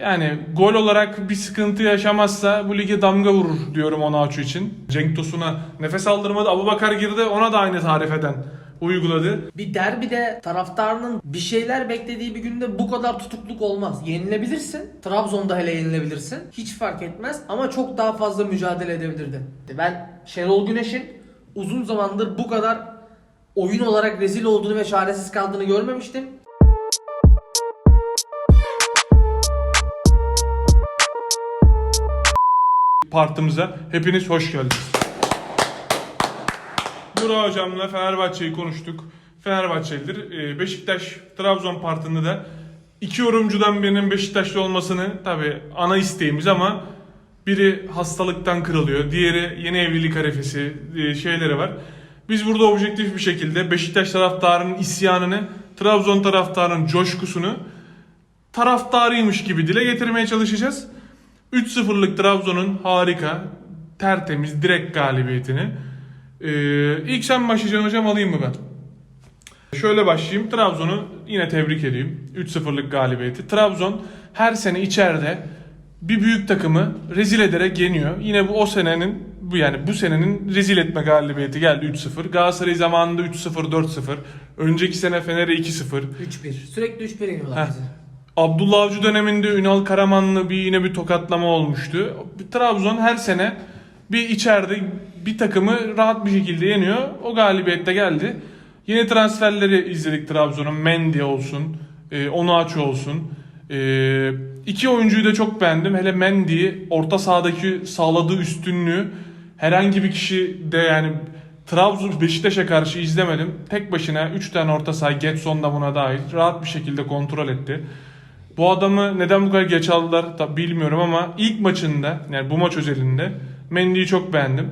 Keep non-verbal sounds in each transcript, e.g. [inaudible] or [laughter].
Yani gol olarak bir sıkıntı yaşamazsa bu lige damga vurur diyorum Onaçu için. Cenk Tosun'a nefes aldırmadı. Abubakar girdi ona da aynı tarifeden uyguladı. Bir derbide taraftarının bir şeyler beklediği bir günde bu kadar tutukluk olmaz. Yenilebilirsin. Trabzon'da hele yenilebilirsin. Hiç fark etmez ama çok daha fazla mücadele edebilirdi. Ben Şenol Güneş'in uzun zamandır bu kadar oyun olarak rezil olduğunu ve çaresiz kaldığını görmemiştim. Partimize hepiniz hoş geldiniz. Burak hocamla Fenerbahçe'yi konuştuk. Fenerbahçelidir. Ee, Beşiktaş Trabzon partinde de iki yorumcudan birinin Beşiktaşlı olmasını tabi ana isteğimiz ama biri hastalıktan kırılıyor. Diğeri yeni evlilik arefesi e, şeyleri var. Biz burada objektif bir şekilde Beşiktaş taraftarının isyanını, Trabzon taraftarının coşkusunu taraftarıymış gibi dile getirmeye çalışacağız. 3-0'lık Trabzon'un harika, tertemiz, direkt galibiyetini. Ee, ilk sen başlayacaksın hocam alayım mı ben? Şöyle başlayayım. Trabzon'u yine tebrik edeyim. 3-0'lık galibiyeti. Trabzon her sene içeride bir büyük takımı rezil ederek yeniyor. Yine bu o senenin bu yani bu senenin rezil etme galibiyeti geldi 3-0. Galatasaray zamanında 3-0 4-0. Önceki sene Fener'e 2-0. 3-1. Sürekli 3-1 yeniyorlar bizi. Abdullah Avcı döneminde Ünal Karamanlı bir yine bir tokatlama olmuştu. Trabzon her sene bir içeride bir takımı rahat bir şekilde yeniyor. O galibiyette geldi. Yeni transferleri izledik Trabzon'un. Mendy olsun, e, Onuachu olsun. E, iki oyuncuyu da çok beğendim. Hele Mendy orta sahadaki sağladığı üstünlüğü herhangi bir kişi de yani Trabzon Beşiktaş'a karşı izlemedim. Tek başına 3 tane orta saha Getson da buna dahil rahat bir şekilde kontrol etti. Bu adamı neden bu kadar geç aldılar tabi bilmiyorum ama ilk maçında yani bu maç özelinde Mendy'yi çok beğendim.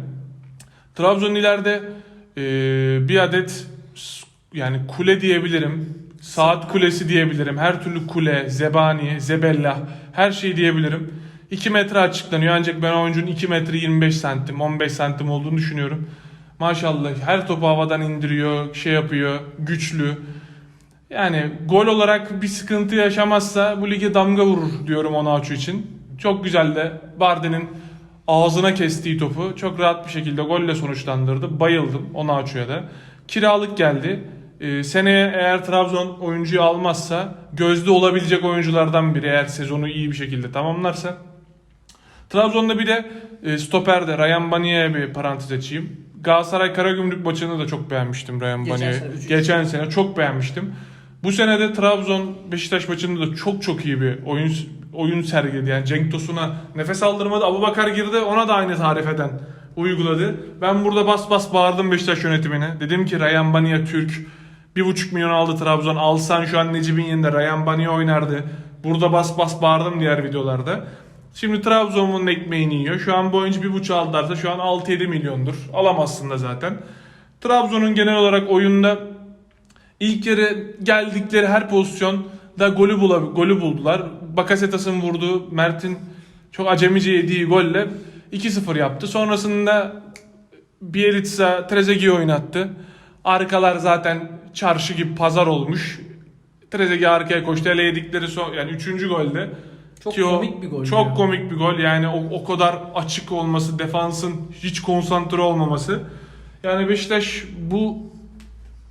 Trabzon ileride e, bir adet yani kule diyebilirim. Saat kulesi diyebilirim. Her türlü kule, zebani, zebellah her şey diyebilirim. 2 metre açıklanıyor ancak ben oyuncunun 2 metre 25 santim 15 santim olduğunu düşünüyorum. Maşallah her topu havadan indiriyor, şey yapıyor, güçlü. Yani gol olarak bir sıkıntı yaşamazsa bu lige damga vurur diyorum Onaçu için. Çok güzel de Bardi'nin ağzına kestiği topu çok rahat bir şekilde golle sonuçlandırdı. Bayıldım Onaçu'ya da. Kiralık geldi. Ee, seneye eğer Trabzon oyuncuyu almazsa gözde olabilecek oyunculardan biri eğer sezonu iyi bir şekilde tamamlarsa. Trabzon'da bir de e, stoperde Ryan Baniye'ye bir parantez açayım. Galatasaray Karagümrük maçını da çok beğenmiştim Ryan Geçen Baniye'yi. sene, üçüncü. Geçen sene çok beğenmiştim. Bu sene de Trabzon Beşiktaş maçında da çok çok iyi bir oyun oyun sergiledi. Yani Cenk Tosun'a nefes aldırmadı. Abubakar girdi ona da aynı tarifeden uyguladı. Ben burada bas bas bağırdım Beşiktaş yönetimine. Dedim ki Ryan Baniye Türk. 1,5 milyon aldı Trabzon. Alsan şu an Necip'in yerinde Ryan Baniye oynardı. Burada bas bas bağırdım diğer videolarda. Şimdi Trabzon'un ekmeğini yiyor. Şu an bu oyuncu 1,5 aldılarsa şu an 6-7 milyondur. Alamazsın da zaten. Trabzon'un genel olarak oyunda İlk yarı geldikleri her pozisyonda golü, bula, golü buldular. Bakasetas'ın vurduğu Mert'in çok acemice yediği golle 2-0 yaptı. Sonrasında Bielitsa Trezeguet'i oynattı. Arkalar zaten çarşı gibi pazar olmuş. Trezeguet arkaya koştu. Hele yedikleri son, yani 3. golde. Çok Ki o komik bir gol. Çok ya. komik bir gol. Yani o, o kadar açık olması, defansın hiç konsantre olmaması. Yani Beşiktaş bu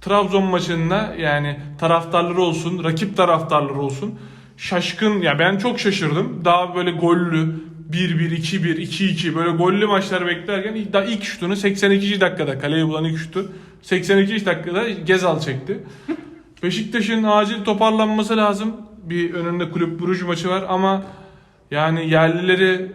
Trabzon maçında yani taraftarları olsun, rakip taraftarları olsun şaşkın ya ben çok şaşırdım. Daha böyle gollü 1-1, 2-1, 2-2 böyle gollü maçlar beklerken daha ilk şutunu 82. dakikada kaleye bulan ilk şutu 82. dakikada Gezal çekti. [laughs] Beşiktaş'ın acil toparlanması lazım. Bir önünde kulüp Bruj maçı var ama yani yerlileri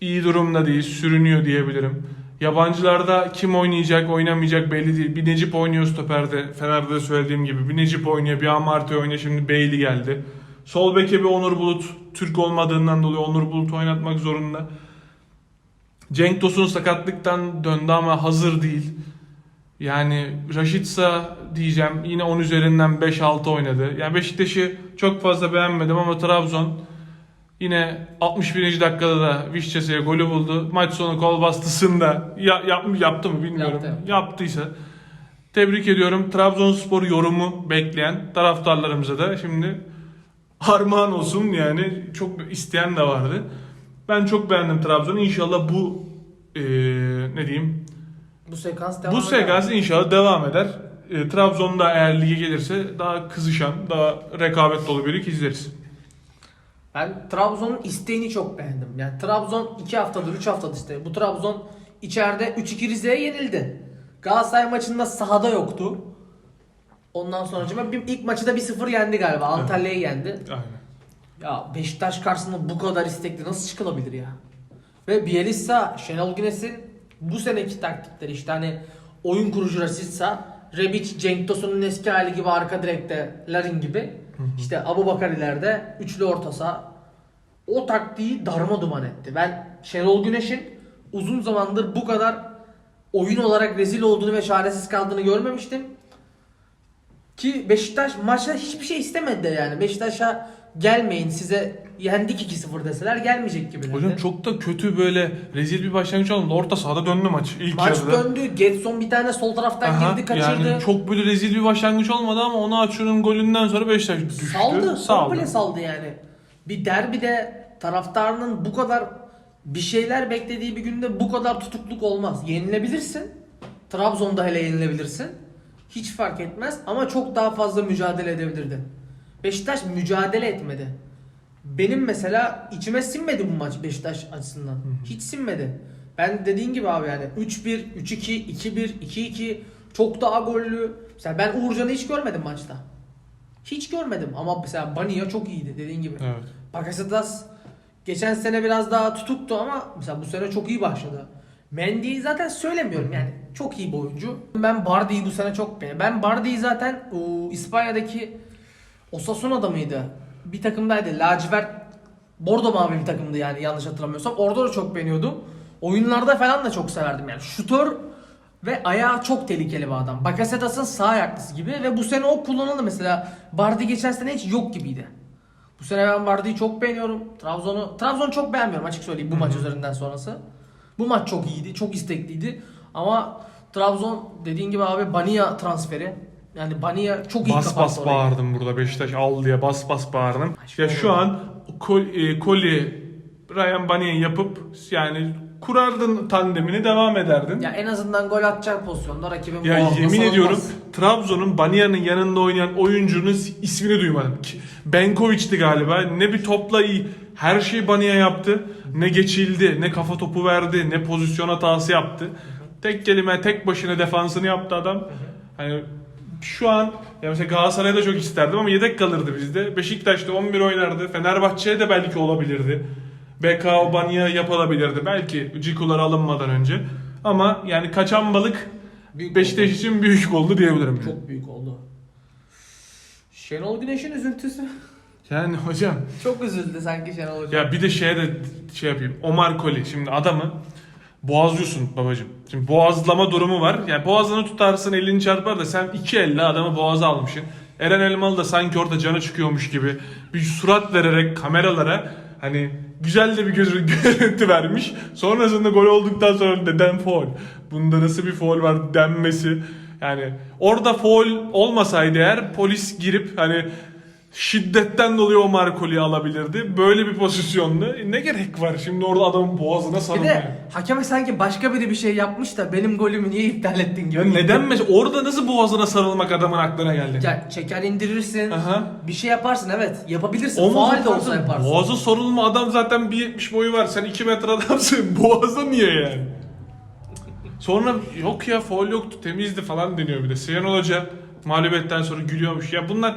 iyi durumda değil, sürünüyor diyebilirim. Yabancılarda kim oynayacak, oynamayacak belli değil. Bir Necip oynuyor stoperde, Fener'de de söylediğim gibi. Bir Necip oynuyor, bir Amartey oynuyor, şimdi Beyli geldi. Sol beke bir Onur Bulut, Türk olmadığından dolayı Onur Bulut oynatmak zorunda. Cenk Tosun sakatlıktan döndü ama hazır değil. Yani Raşitsa diyeceğim yine 10 üzerinden 5-6 oynadı. Yani Beşiktaş'ı çok fazla beğenmedim ama Trabzon yine 61. dakikada da Vişçesi'ye golü buldu. Maç sonu kol bastısında ya, yap, yaptı mı bilmiyorum. Yaptı, yaptı. Yaptıysa tebrik ediyorum. Trabzonspor yorumu bekleyen taraftarlarımıza da şimdi armağan olsun yani çok isteyen de vardı. Ben çok beğendim Trabzon'u. İnşallah bu eee, ne diyeyim Bu sekans devam bu eder. sekans inşallah devam eder. E, Trabzon'da eğer lige gelirse daha kızışan, daha rekabet dolu bir lig izleriz. Ben Trabzon'un isteğini çok beğendim. Yani Trabzon 2 haftadır 3 haftadır işte. Bu Trabzon içeride 3-2 Rize'ye yenildi. Galatasaray maçında sahada yoktu. Ondan sonra acaba bir ilk maçı da 1-0 yendi galiba. Antalya'yı yendi. Aynen. Ya Beşiktaş karşısında bu kadar istekli nasıl çıkılabilir ya? Ve Bielitsa, Şenol Güneş'in bu seneki taktikleri işte hani oyun kurucu Rasitsa, Rebic, Cenk Tosun'un eski hali gibi arka direkte Larin gibi. İşte Abu Bakar ileride üçlü orta saha. O taktiği darma duman etti. Ben Şenol Güneş'in uzun zamandır bu kadar oyun olarak rezil olduğunu ve çaresiz kaldığını görmemiştim. Ki Beşiktaş maçta hiçbir şey istemedi yani. Beşiktaş'a gelmeyin size yendik 2-0 deseler gelmeyecek gibi. Hocam çok da kötü böyle rezil bir başlangıç oldu. Orta sahada döndü maç ilk Maç yarıda. döndü. Getson bir tane sol taraftan Aha, girdi kaçırdı. Yani çok böyle rezil bir başlangıç olmadı ama onu açının golünden sonra Beşiktaş düştü. saldı. Saldı. Komple saldı yani. Bir derbide taraftarının bu kadar bir şeyler beklediği bir günde bu kadar tutukluk olmaz. Yenilebilirsin. Trabzon'da hele yenilebilirsin. Hiç fark etmez ama çok daha fazla mücadele edebilirdi. Beşiktaş mücadele etmedi. Benim mesela içime sinmedi bu maç Beşiktaş açısından. Hiç sinmedi. Ben dediğin gibi abi yani 3-1, 3-2, 2-1, 2-2 çok daha gollü. Mesela ben Uğurcan'ı hiç görmedim maçta. Hiç görmedim ama mesela Bania çok iyiydi dediğin gibi. Evet. Bakasetas geçen sene biraz daha tutuktu ama mesela bu sene çok iyi başladı. Mendy'yi zaten söylemiyorum yani çok iyi bir oyuncu. Ben Bardi'yi bu sene çok beğendim. Ben Bardi'yi zaten o, İspanya'daki Osasuna'da mıydı? Bir takımdaydı. Lacivert Bordo mavi bir takımdı yani yanlış hatırlamıyorsam. Orada da çok beğeniyordum. Oyunlarda falan da çok severdim yani. Şutör ve ayağı çok tehlikeli bir adam. Bakasetas'ın sağ ayaklısı gibi ve bu sene o kullanıldı mesela. Bardi geçen sene hiç yok gibiydi. Bu sene ben Bardi'yi çok beğeniyorum. Trabzon'u Trabzon'u çok beğenmiyorum açık söyleyeyim bu maç üzerinden sonrası. Bu maç çok iyiydi, çok istekliydi. Ama Trabzon dediğin gibi abi Bania transferi. Yani Bania çok iyi Bas kapattı bas orayı. bağırdım burada Beşiktaş al diye bas bas bağırdım. Başka Ya şu an Kol, e, Koli Ryan Bani'yi yapıp yani kurardın tandemini devam ederdin. Ya en azından gol atacak pozisyonda rakibin Ya boğazına yemin sarılmaz. ediyorum Trabzon'un Bania'nın yanında oynayan oyuncunun ismini duymadım. Ki- Benkovic'ti galiba. Ne bir topla iyi. Her şeyi Bania yaptı. Ne geçildi, ne kafa topu verdi, ne pozisyon hatası yaptı. Tek kelime, tek başına defansını yaptı adam. Hani şu an ya mesela Galatasaray'da çok isterdim ama yedek kalırdı bizde. Beşiktaş'ta 11 oynardı. Fenerbahçe'ye de belki olabilirdi. BK Bania yapılabilirdi. Belki Cikular alınmadan önce. Ama yani kaçan balık Büyük Beşiktaş için büyük oldu diyebilirim. yani. Çok büyük oldu. Şenol Güneş'in üzüntüsü. Yani hocam Çok üzüldü sanki Şenol Hoca. ya bir de şeye de şey yapayım. Omar Koli şimdi adamı boğazlıyorsun babacım. Şimdi boğazlama durumu var. Yani boğazını tutarsın elini çarpar da sen iki elle adamı boğaza almışsın. Eren Elmalı da sanki orada canı çıkıyormuş gibi bir surat vererek kameralara hani güzel de bir [laughs] görüntü vermiş. Sonrasında gol olduktan sonra neden foul? Bunda nasıl bir foul var denmesi. Yani orada foul olmasaydı eğer polis girip hani şiddetten dolayı o Marcoli'yi alabilirdi. Böyle bir pozisyonda ne gerek var şimdi orada adamın boğazına Bir sarılmaya? de hakeme sanki başka biri bir şey yapmış da benim golümü niye iptal ettin gibi. Ya neden mesela orada nasıl boğazına sarılmak adamın aklına geldi? Ya çeker indirirsin. Aha. Bir şey yaparsın evet. Yapabilirsin. Omuz Faal de olsa yaparsın. Boğaza sorulma adam zaten 1.70 boyu var. Sen 2 metre adamsın. [laughs] Boğaza niye yani? Sonra yok ya foul yoktu temizdi falan deniyor bir de. Siyan Hoca mağlubiyetten sonra gülüyormuş. Ya bunlar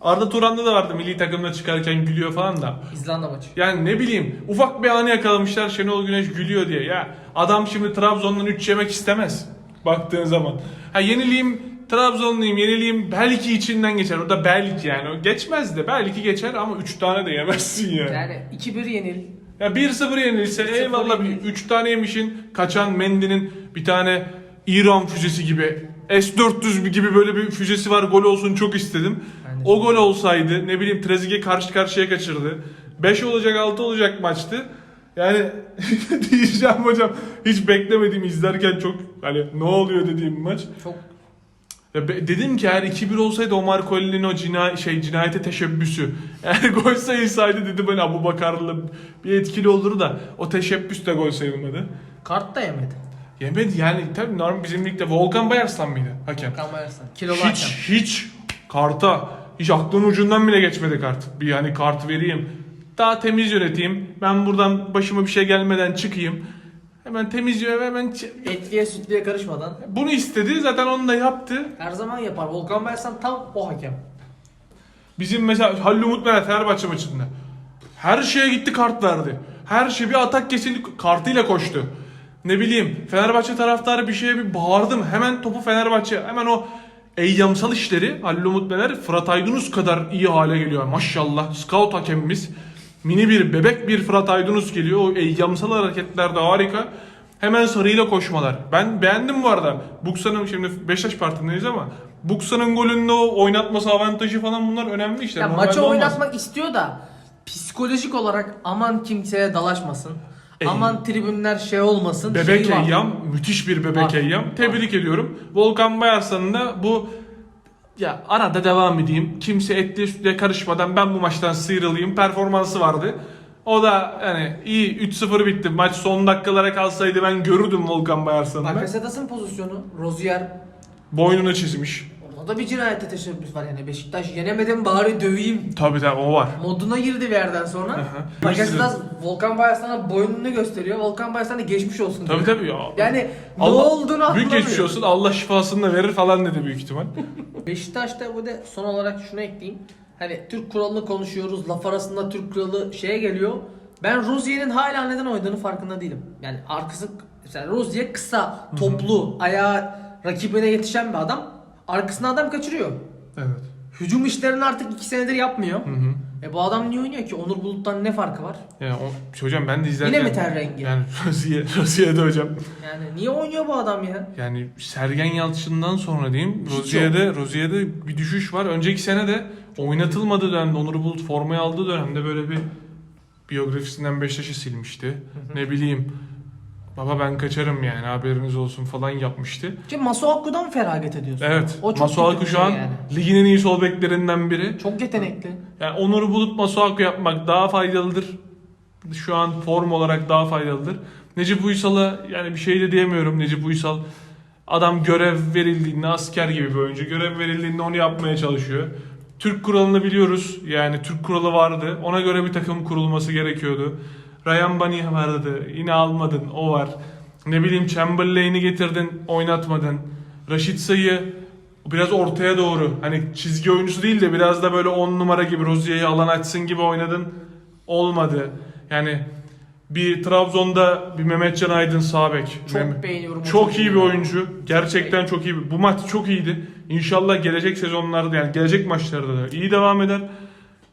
Arda Turan'da da vardı milli takımda çıkarken gülüyor falan da. İzlanda maçı. Yani ne bileyim ufak bir anı yakalamışlar Şenol Güneş gülüyor diye. Ya adam şimdi Trabzon'dan 3 yemek istemez baktığın zaman. Ha yenileyim Trabzonluyum yenileyim belki içinden geçer. O da belki yani. O geçmez de belki geçer ama 3 tane de yemezsin ya. Yani 2-1 yenil. Ya 1-0 yenilse 3-0 eyvallah yenil. 3 tane yemişin kaçan Mendy'nin bir tane İran füzesi gibi S-400 gibi böyle bir füzesi var gol olsun çok istedim. O gol olsaydı ne bileyim Trezeguet karşı karşıya kaçırdı. 5 olacak 6 olacak maçtı. Yani [laughs] diyeceğim hocam hiç beklemedim izlerken çok hani ne oluyor dediğim maç. Çok Ya be- dedim ki eğer 2-1 olsaydı Omar Colley'nin o cina şey cinayete teşebbüsü [laughs] eğer gol sayılsaydı dedim ben Abu Bakar'la bir etkili olur da o teşebbüs de gol sayılmadı. Kart da yemedi. Yemedi yani tabii normal bizim ligde Volkan Bayarslan mıydı hakem? Volkan Bayarsan. Kilolu hiç hakem. hiç karta hiç aklının ucundan bile geçmedi kart. Bir hani kart vereyim. Daha temiz yöneteyim. Ben buradan başıma bir şey gelmeden çıkayım. Hemen temiz yönet hemen Etliye sütlüye karışmadan bunu istedi zaten onu da yaptı. her zaman yapar. Volkan Bayarsan tam o hakem. Bizim mesela Halil Umut Meler Fenerbahçe maçında. Her şeye gitti kart verdi. Her şey bir atak kesildi kartıyla koştu. Ne bileyim Fenerbahçe taraftarı bir şeye bir bağırdım. Hemen topu Fenerbahçe hemen o eyyamsal işleri Halil Umut Meler Fırat Aydınus kadar iyi hale geliyor. Maşallah scout hakemimiz. Mini bir bebek bir Fırat Aydınus geliyor. O eyyamsal hareketler de harika. Hemen sarıyla koşmalar. Ben beğendim bu arada. Buksa'nın şimdi Beşiktaş partindayız ama Buksa'nın golünde o oynatması avantajı falan bunlar önemli işler. Ya Normalde maçı olmaz. oynatmak istiyor da psikolojik olarak aman kimseye dalaşmasın. Aman tribünler şey olmasın. Bebek var. Eyyam, müthiş bir bebek Var. Eyyam. Tebrik ediyorum. Volkan Bayarslan'ın da bu ya arada devam edeyim. Kimse etliye sütlüye karışmadan ben bu maçtan sıyrılayım performansı vardı. O da yani iyi 3-0 bitti. Maç son dakikalara kalsaydı ben görürdüm Volkan Bayarslan'ı. Bakasetas'ın pozisyonu Rozier Boynunu çizmiş. Orada da bir cinayete teşebbüs var yani Beşiktaş yenemedim bari döveyim Tabii tabii o var. moduna girdi bir yerden sonra. hı. Bakasetas Volkan Bayarsan'a boynunu gösteriyor. Volkan Bayarsan da geçmiş olsun Tabii diyor. tabii ya. Yani ne olduğunu Büyük anlamıyor. geçmiş olsun Allah şifasını da verir falan dedi büyük ihtimal. [laughs] Beşiktaş'ta bu da son olarak şunu ekleyeyim. Hani Türk kuralını konuşuyoruz. Laf arasında Türk kuralı şeye geliyor. Ben Rozier'in hala neden oynadığını farkında değilim. Yani arkası mesela Rozier kısa, toplu, ayağı rakibine yetişen bir adam. Arkasına adam kaçırıyor. evet. Hücum işlerini artık iki senedir yapmıyor. Hı hı. E bu adam niye oynuyor ki? Onur Bulut'tan ne farkı var? Yani o, hocam ben de izlerken... Yine mi ten rengi? Yani [laughs] Rozier, Rozier'de hocam. Yani niye oynuyor bu adam ya? Yani Sergen Yalçın'dan sonra diyeyim Hiç Rozier'de, Rozier'de bir düşüş var. Önceki sene de oynatılmadığı dönemde Onur Bulut formayı aldığı dönemde böyle bir biyografisinden Beşiktaş'ı silmişti. Ne bileyim baba ben kaçarım yani haberiniz olsun falan yapmıştı. Ki Masuaku'dan feragat ediyorsun. Evet. O çok Masuaku şu an yani. ligin en iyi sol beklerinden biri. Çok yetenekli. Yani Onur Bulut Masuaku yapmak daha faydalıdır. Şu an form olarak daha faydalıdır. Necip Uysal'a yani bir şey de diyemiyorum. Necip Uysal adam görev verildiğinde asker gibi bir oyuncu. Görev verildiğinde onu yapmaya çalışıyor. Türk kuralını biliyoruz. Yani Türk kuralı vardı. Ona göre bir takım kurulması gerekiyordu. Ryan Bani vardı. Yine almadın. O var. Ne bileyim Chamberlain'i getirdin. Oynatmadın. Raşit Say'ı biraz ortaya doğru. Hani çizgi oyuncusu değil de biraz da böyle 10 numara gibi Rozier'i alan açsın gibi oynadın. Olmadı. Yani bir Trabzon'da bir Mehmetcan Aydın sağ bek. Çok Mehmet- beğeniyorum. çok iyi bir oyuncu. Gerçekten çok iyi. bir- Bu maç çok iyiydi. İnşallah gelecek sezonlarda yani gelecek maçlarda da iyi devam eder.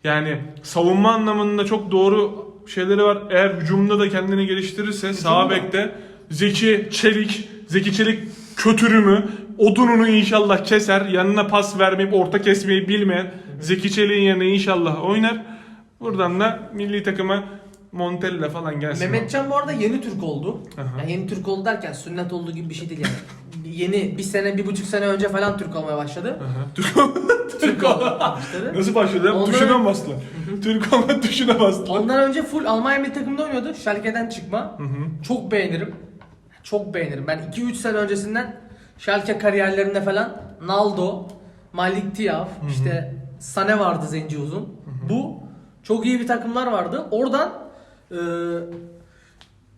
Yani savunma anlamında çok doğru şeyleri var. Eğer hücumda da kendini geliştirirse sağ bekte Zeki Çelik, Zeki Çelik kötürümü, odununu inşallah keser. Yanına pas vermeyip orta kesmeyi bilmeyen Zeki Çelik'in yerine inşallah oynar. Buradan da milli takıma Montella falan gelsin. Mehmetcan bu arada yeni Türk oldu. Aha. Yani yeni Türk oldu derken sünnet olduğu gibi bir şey değil yani. [laughs] yeni bir sene, bir buçuk sene önce falan Türk olmaya başladı. [laughs] Türk, Türk olmaya başladı. Nasıl başladı? Ondan- Tuşuna mı bastılar? Türk olma tuşuna bastılar. Ondan önce full Almanya milli takımında oynuyordu. Schalke'den çıkma. Çok beğenirim. Çok beğenirim. Ben 2-3 sene öncesinden Schalke kariyerlerinde falan Naldo, Malik Tiaf, işte Sane vardı zenci uzun. Bu çok iyi bir takımlar vardı. Oradan e,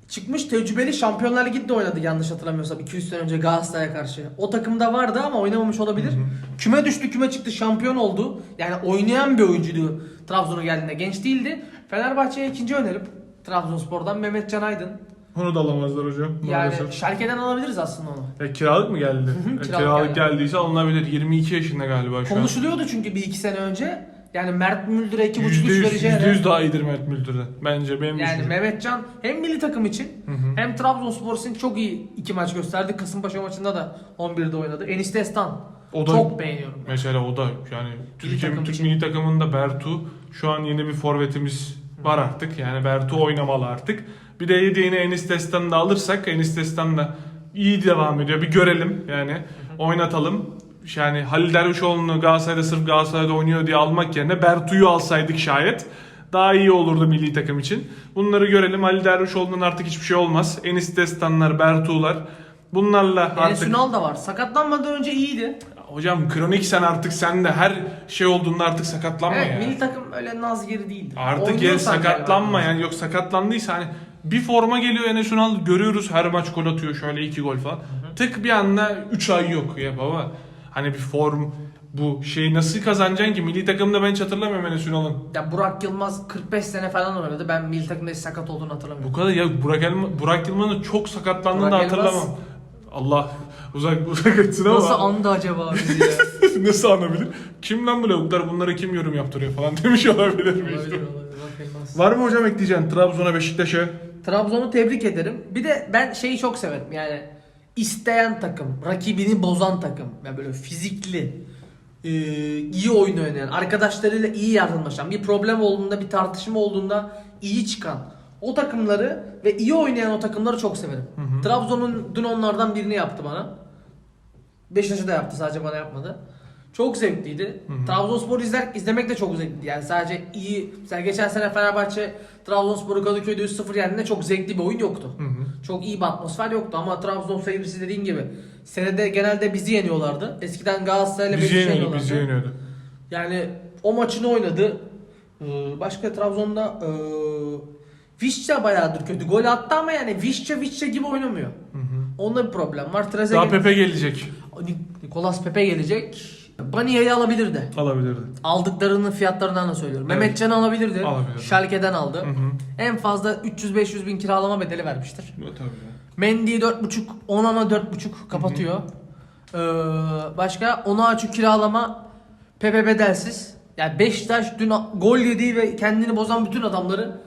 çıkmış tecrübeli Şampiyonlar Ligi'de oynadı yanlış hatırlamıyorsam 200 sene önce Galatasaray'a karşı. O takımda vardı ama oynamamış olabilir. Küme düştü, küme çıktı, şampiyon oldu. Yani oynayan bir oyuncuydu Trabzon'a geldiğinde. Genç değildi. Fenerbahçe'ye ikinci önerim. Trabzonspor'dan Mehmet Can Aydın. Onu da alamazlar hocam. Yani. Schalke'den alabiliriz aslında onu. E, kiralık mı geldi? hı, E, kiralık kiralık geldi. geldiyse alınabilir. 22 yaşında galiba şu an. Konuşuluyordu çünkü bir iki sene önce. Yani Mert Müldür'e iki buçuk üç %100, vereceğine. %100 daha iyidir Mert Müldür'den. Bence benim Yani düşüncem. Mehmetcan hem milli takım için Hı hı. hem Trabzonspor için çok iyi iki maç gösterdi. Kasımpaşa maçında da 11'de oynadı. Enis Destan. O da- çok beğeniyorum. Mesela o da yani Türkiye takım Türk için. milli takımında Bertu şu an yeni bir forvetimiz var artık. Yani Bertu oynamalı artık. Bir de yediğine Enis Destan'ı da alırsak Enis Destan da iyi devam ediyor. Bir görelim yani. Oynatalım. Yani Halil Dervişoğlu'nu Galatasaray'da sırf Galatasaray'da oynuyor diye almak yerine Bertu'yu alsaydık şayet daha iyi olurdu milli takım için. Bunları görelim. Halil Dervişoğlu'ndan artık hiçbir şey olmaz. Enis Destanlar, Bertu'lar bunlarla Enes artık... Ünal da var. Sakatlanmadan önce iyiydi. Hocam kronik sen artık sen de her şey olduğunda artık sakatlanma Evet ya. milli takım öyle naz yeri değildir. Artık Oynuyorsan sakatlanma galiba. yani yok sakatlandıysa hani bir forma geliyor Enes Ünal görüyoruz her maç gol atıyor şöyle iki gol falan. Tık bir anda 3 ay yok ya baba. Hani bir form bu şeyi nasıl kazanacaksın ki? Milli takımda ben hiç hatırlamıyorum Enes Ünal'ın. Ya Burak Yılmaz 45 sene falan oynadı. Ben milli takımda hiç sakat olduğunu hatırlamıyorum. Bu kadar ya Burak, Elma, Burak Yılmaz'ın çok sakatlandığını da Burak Yılmaz- hatırlamam. Allah uzak uzak etsin ama. Nasıl andı acaba bizi ya? [laughs] nasıl anabilir? Kim lan bu lavuklar bunlara kim yorum yaptırıyor falan [laughs] demiş olabilir mi? Olabilir, olabilir. Burak Yılmaz. Var mı hocam ekleyeceğin Trabzon'a Beşiktaş'a? Trabzon'u tebrik ederim. Bir de ben şeyi çok severim yani isteyen takım, rakibini bozan takım. Yani böyle fizikli, e, iyi oyun oynayan, arkadaşlarıyla iyi yardımlaşan, bir problem olduğunda, bir tartışma olduğunda iyi çıkan o takımları ve iyi oynayan o takımları çok severim. Trabzon'un dün onlardan birini yaptı bana. Beşiktaş'ı da yaptı sadece bana yapmadı. Çok zevkliydi. Trabzonspor izler, izlemek de çok zevkliydi. Yani sadece iyi. Mesela geçen sene Fenerbahçe Trabzonspor'u Kadıköy'de 3-0 yendiğinde çok zevkli bir oyun yoktu. Çok iyi bir atmosfer yoktu ama Trabzon seyircisi dediğin gibi senede genelde bizi yeniyorlardı. Eskiden Galatasaray'la Bizi yeniyordu, yeniyorlardı. bizi yeniyordu. Yani o maçını oynadı. Ee, Başka Trabzon'da ee, Vişça bayağıdır kötü. Gol attı ama yani Vişça Vişça gibi oynamıyor. Onda bir problem var. Daha Trezeguet, Pepe gelecek. Nikolas Pepe gelecek. Baniye'yi alabilirdi. Alabilirdi. Aldıklarının fiyatlarından da söylüyorum. Evet. Mehmetcan'ı alabilirdi. Alabilirdi. Schalke'den aldı. Hı hı. En fazla 300-500 bin kiralama bedeli vermiştir. Bu tabii. Mendy'yi 4.5, Onana 4.5 kapatıyor. Ee, başka Onaçu kiralama Pepe bedelsiz. Yani Beşiktaş dün gol yediği ve kendini bozan bütün adamları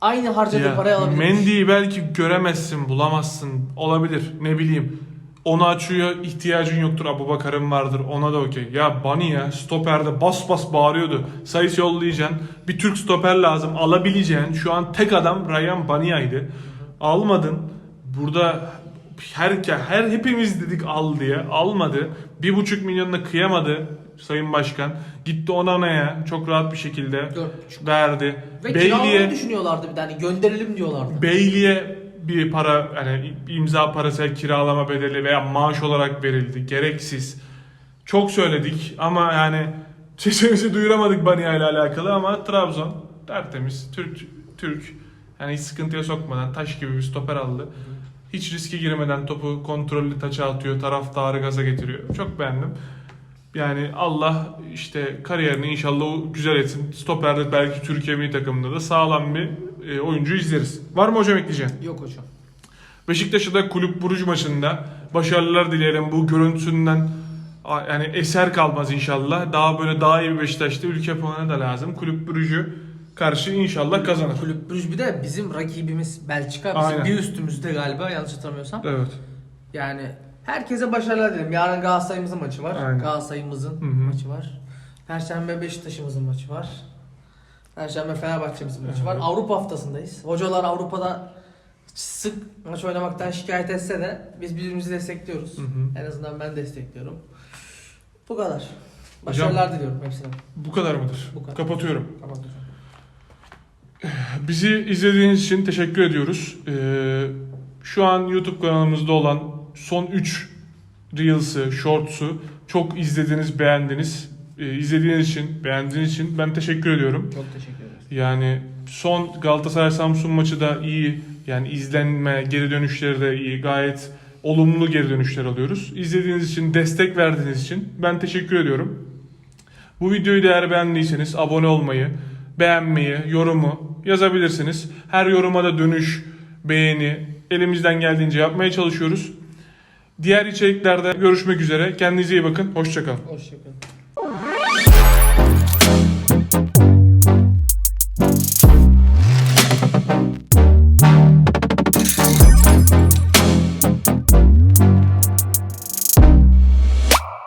aynı harcadığı Ya, paraya alabilir. Mendy'yi belki göremezsin, bulamazsın. Olabilir. Ne bileyim. Onu açıyor ihtiyacın yoktur. Abubakar'ın vardır. Ona da okey. Ya Bani ya stoperde bas bas bağırıyordu. Sayıs yollayacaksın. Bir Türk stoper lazım. Alabileceğin. Şu an tek adam Ryan Bania'ydı. Almadın. Burada her, her hepimiz dedik al diye. Almadı. Bir buçuk milyonuna kıyamadı Sayın Başkan. Gitti Onana'ya çok rahat bir şekilde Dört verdi. Ve Bailey'e düşünüyorlardı bir tane. Gönderelim diyorlardı. Bailey'e bir para yani imza parası kiralama bedeli veya maaş olarak verildi. Gereksiz. Çok söyledik ama yani [laughs] sesimizi duyuramadık Bania ile alakalı ama Trabzon tertemiz Türk Türk yani hiç sıkıntıya sokmadan taş gibi bir stoper aldı. Hiç riske girmeden topu kontrollü taça atıyor, taraftarı gaza getiriyor. Çok beğendim. Yani Allah işte kariyerini inşallah güzel etsin. Stoperde belki Türkiye milli takımında da sağlam bir e, oyuncu izleriz. Var mı hocam ekleyeceğin? Yok hocam. Beşiktaş'a da kulüp Buruş maçında başarılar dileyelim. Bu görüntüsünden yani eser kalmaz inşallah. Daha böyle daha iyi bir Beşiktaş'ta ülke puanı da lazım. Kulüp Brugge'ü karşı inşallah kazanır. Kulüp Brüj bir de bizim rakibimiz Belçika. Bizim Aynen. bir üstümüzde galiba yanlış hatırlamıyorsam. Evet. Yani herkese başarılar dilerim. Yarın Galatasaray'ımızın maçı var. Aynen. Galatasaray'ımızın Hı hı. maçı var. Perşembe Beşiktaş'ımızın maçı var. Perşembe Fenerbahçe'mizin maçı var. Avrupa haftasındayız. Hocalar Avrupa'da sık maç oynamaktan şikayet etse de biz birbirimizi destekliyoruz. Hı hı. En azından ben destekliyorum. Bu kadar. Başarılar diliyorum hepsine. Bu kadar mıdır? Bu kadar. Kapatıyorum. Kapat hocam. Bizi izlediğiniz için teşekkür ediyoruz. Ee, şu an YouTube kanalımızda olan son 3 Reels'ı, Shorts'u çok izlediniz, beğendiniz. Ee, izlediğiniz için, beğendiğiniz için ben teşekkür ediyorum. Çok teşekkür ederiz. Yani son Galatasaray Samsun maçı da iyi. Yani izlenme, geri dönüşleri de iyi. Gayet olumlu geri dönüşler alıyoruz. İzlediğiniz için, destek verdiğiniz için ben teşekkür ediyorum. Bu videoyu da eğer beğendiyseniz abone olmayı, beğenmeyi, yorumu yazabilirsiniz. Her yoruma da dönüş, beğeni elimizden geldiğince yapmaya çalışıyoruz. Diğer içeriklerde görüşmek üzere. Kendinize iyi bakın. Hoşçakalın. Hoşçakalın.